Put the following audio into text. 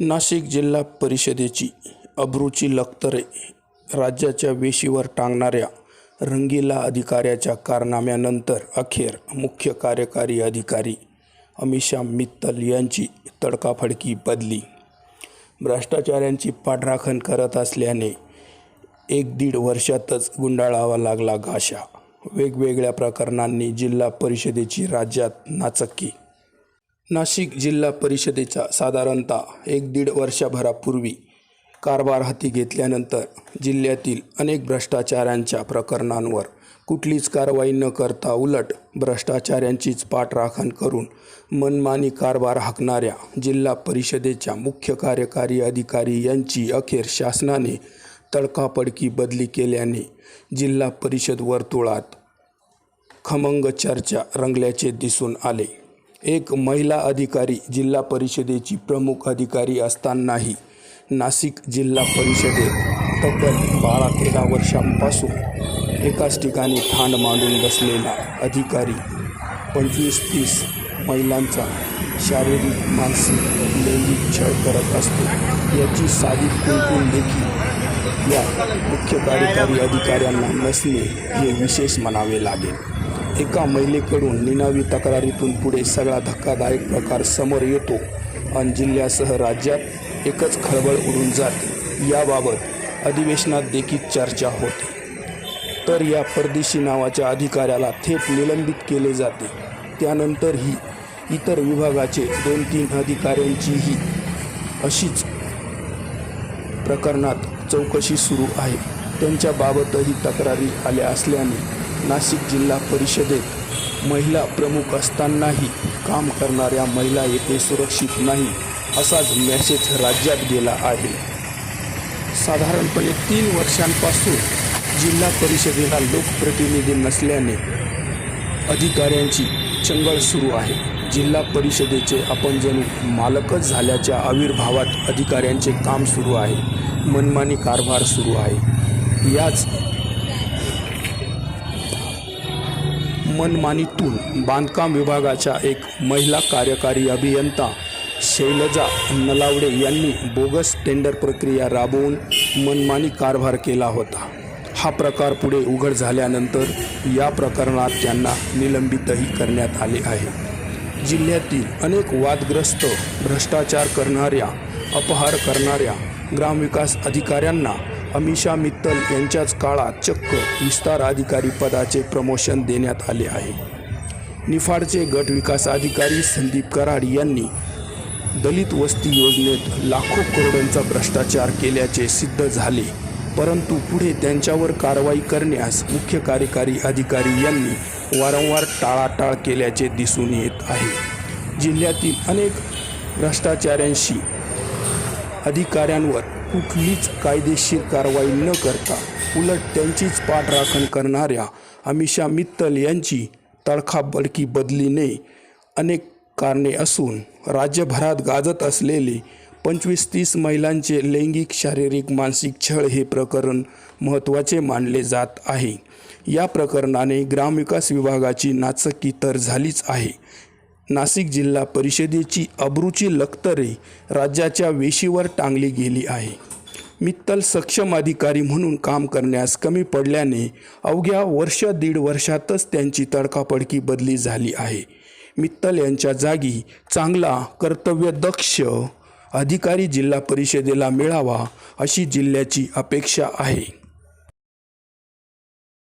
नाशिक जिल्हा परिषदेची अब्रूची लखतरे राज्याच्या वेशीवर टांगणाऱ्या रंगीला अधिकाऱ्याच्या कारनाम्यानंतर अखेर मुख्य कार्यकारी अधिकारी अमिषा मित्तल यांची तडकाफडकी बदली. भ्रष्टाचाऱ्यांची पाठराखण करत असल्याने एक दीड वर्षातच गुंडाळावा लागला घाशा वेगवेगळ्या प्रकरणांनी जिल्हा परिषदेची राज्यात नाचक्की नाशिक जिल्हा परिषदेचा साधारणतः एक दीड वर्षभरापूर्वी कारभार हाती घेतल्यानंतर जिल्ह्यातील अनेक भ्रष्टाचारांच्या प्रकरणांवर कुठलीच कारवाई न करता उलट भ्रष्टाचारांचीच पाठराखण करून मनमानी कारभार हाकणाऱ्या जिल्हा परिषदेच्या मुख्य कार्यकारी अधिकारी यांची अखेर शासनाने तडकापडकी बदली केल्याने जिल्हा परिषद वर्तुळात खमंग चर्चा रंगल्याचे दिसून आले. एक महिला अधिकारी जिल्हा परिषदेची प्रमुख अधिकारी असतानाही नाशिक जिल्हा परिषदेत तब्बल बारा तेरा वर्षांपासून एकाच ठिकाणी ठाण मांडून बसलेला अधिकारी पंचवीस तीस महिलांचा शारीरिक मानसिक लैंगिक छळ करत असतो. याची साधी कुंकून देखील या मुख्य कार्यकारी अधिकाऱ्यांना नसणे हे विशेष म्हणावे लागेल. एका महिलेकडून निनावी तक्रारीतून पुढे सगळा धक्कादायक प्रकार समोर येतो आणि जिल्ह्यासह राज्यात एकच खळबळ उडून जाते. याबाबत अधिवेशनात देखील चर्चा होते. तर या परदेशी नावाच्या अधिकाऱ्याला थेट निलंबित केले जाते. त्यानंतरही इतर विभागाचे दोन तीन अधिकाऱ्यांचीही अशीच प्रकरणात चौकशी सुरू आहे. त्यांच्याबाबतही तक्रारी आल्या असल्याने नाशिक जिल्हा परिषदेत महिला प्रमुख असतानाही काम करणाऱ्या महिला येथे सुरक्षित नाही असाच मेसेज राज्यात गेला आहे. साधारणपणे तीन वर्षांपासून जिल्हा परिषदेला लोकप्रतिनिधी नसल्याने अधिकाऱ्यांची चंगळ सुरू आहे. जिल्हा परिषदेचे आपण जणू मालकच झाल्याच्या आविर्भावात अधिकाऱ्यांचे काम सुरू आहे. मनमानी कारभार सुरू आहे. याच मनमानीतून बांधकाम विभागाच्या एक महिला कार्यकारी अभियंता शैलजा नलावडे यांनी बोगस टेंडर प्रक्रिया राबवून मनमानी कारभार केला होता. हा प्रकार पुढे उघड झाल्यानंतर या प्रकरणात त्यांना निलंबितही करण्यात आले आहे. जिल्ह्यातील अनेक वादग्रस्त भ्रष्टाचार करणाऱ्या अपहार करणाऱ्या ग्रामविकास अधिकाऱ्यांना अमिषा मित्तल यांच्याच काळात चक्क विस्तार अधिकारी पदाचे प्रमोशन देण्यात आले आहे. निफाडचे गट विकास अधिकारी संदीप कराड यांनी दलित वस्ती योजनेत लाखो करोडांचा भ्रष्टाचार केल्याचे सिद्ध झाले. परंतु पुढे त्यांच्यावर कारवाई करण्यास मुख्य कार्यकारी अधिकारी यांनी वारंवार टाळाटाळ केल्याचे दिसून येत आहे. जिल्ह्यातील अनेक भ्रष्टाचाऱ्यांशी अधिकाऱ्यांवर कुठलीच कायदेशीर कारवाई न करता उलट त्यांचीच पाठराखण करणाऱ्या अमिषा मित्तल यांची तडखाबडकी बदलीने अनेक कारणे असून राज्यभरात गाजत असलेले पंचवीस तीस महिलांचे लैंगिक शारीरिक मानसिक छळ हे प्रकरण महत्त्वाचे मानले जात आहे. या प्रकरणाने ग्रामविकास विभागाची नाचकी तर झालीच आहे. नाशिक जिल्हा परिषदेची अब्रूची लखतरे राज्याच्या वेशीवर टांगली गेली आहे. मित्तल सक्षम अधिकारी म्हणून काम करण्यास कमी पडल्याने अवघ्या वर्ष दीड वर्षातच त्यांची तडकापडकी बदली झाली आहे. मित्तल यांच्या जागी चांगला कर्तव्यदक्ष अधिकारी जिल्हा परिषदेला मिळावा अशी जिल्ह्याची अपेक्षा आहे.